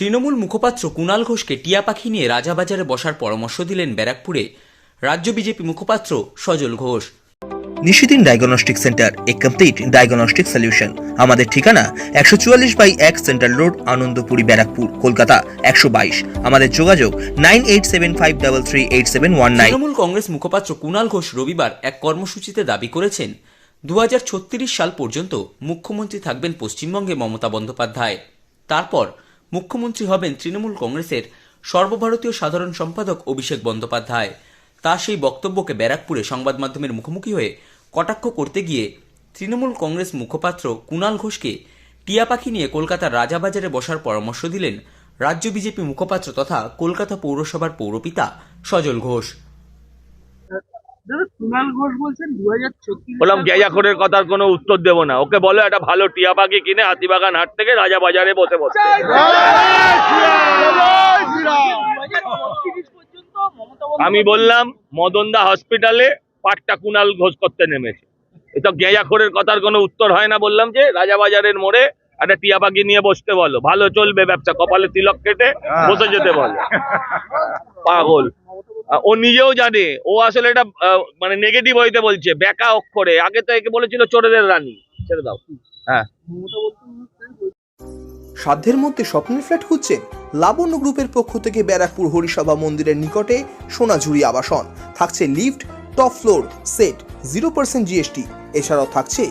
তৃণমূল মুখপাত্র কুণাল ঘোষকে টিয়া পাখি নিয়ে রাজাবাজারে বসার পরামর্শ দিলেন ব্যারাকপুরে রাজ্য বিজেপি মুখপাত্র সজল ঘোষ। নিশিদিন ডায়াগনস্টিক সেন্টার এ কমপ্লিট ডায়াগনস্টিক সলিউশন আমাদের ঠিকানা একশো চুয়াল্লিশ বাই এক সেন্ট্রাল রোড আনন্দপুরি ব্যারাকপুর কলকাতা একশো বাইশ। আমাদের যোগাযোগ nine eight seven five double three eight seven one nine. Trinamool Congress মুখপাত্র কুণাল ঘোষ রবিবার এক কর্মসূচিতে দাবি করেছেন দু হাজার ছত্রিশ সাল পর্যন্ত মুখ্যমন্ত্রী থাকবেন পশ্চিমবঙ্গে মমতা বন্দ্যোপাধ্যায়। তারপর মুখ্যমন্ত্রী হবেন তৃণমূল কংগ্রেসের সর্বভারতীয় সাধারণ সম্পাদক অভিষেক বন্দ্যোপাধ্যায়। তা সেই বক্তব্যকে ব্যারাকপুরে সংবাদ মাধ্যমের মুখোমুখি হয়ে কটাক্ষ করতে গিয়ে তৃণমূল কংগ্রেস মুখপাত্র কুণাল ঘোষকে টিয়া পাখি নিয়ে কলকাতার রাজাবাজারে বসার পরামর্শ দিলেন রাজ্য বিজেপি মুখপাত্র তথা কলকাতা পৌরসভার পৌরপিতা সজল ঘোষ দাদা কুণাল ঘোষ বলছেন দু হাজার ছত্রিশ বললাম গেজাখোরের কথার কোনো উত্তর দেবো না। ওকে বলো একটা ভালো টিয়া পাখি কিনে হাতিবাগান হাট থেকে রাজা বাজারে বসে বসে। আমি বললাম মদনদা হসপিটালে পাটটা কুনাল ঘোষ করতে নেমেছে। এটা গেজাখোরের কথার কোনো উত্তর হয় না বললাম যে রাজাবাজারের মোড়ে একটা টিয়া পাখি নিয়ে বসতে বলো। ভালো চলবে ব্যবসা কপালে তিলক কেটে বসে যেতে বলো। পাগল। আহ, ও নিজেও জানে। ও আসলে এটা মানে নেগেটিভ হইতে বলছে, বেকা অক্ষরে। আগে তো একে বলেছিল চোরেদের রানী। ছেড়ে দাও। হ্যাঁ। সাধ্যের মধ্যে স্বপ্নের ফ্ল্যাট খুঁজছেন লাবণ্য গ্রুপের পক্ষ থেকে ব্যারাকপুর হরিসভা মন্দিরের নিকটে সোনাঝুরি আবাসন। থাকছে lift, top floor, set zero percent GST এছাড়াও থাকছে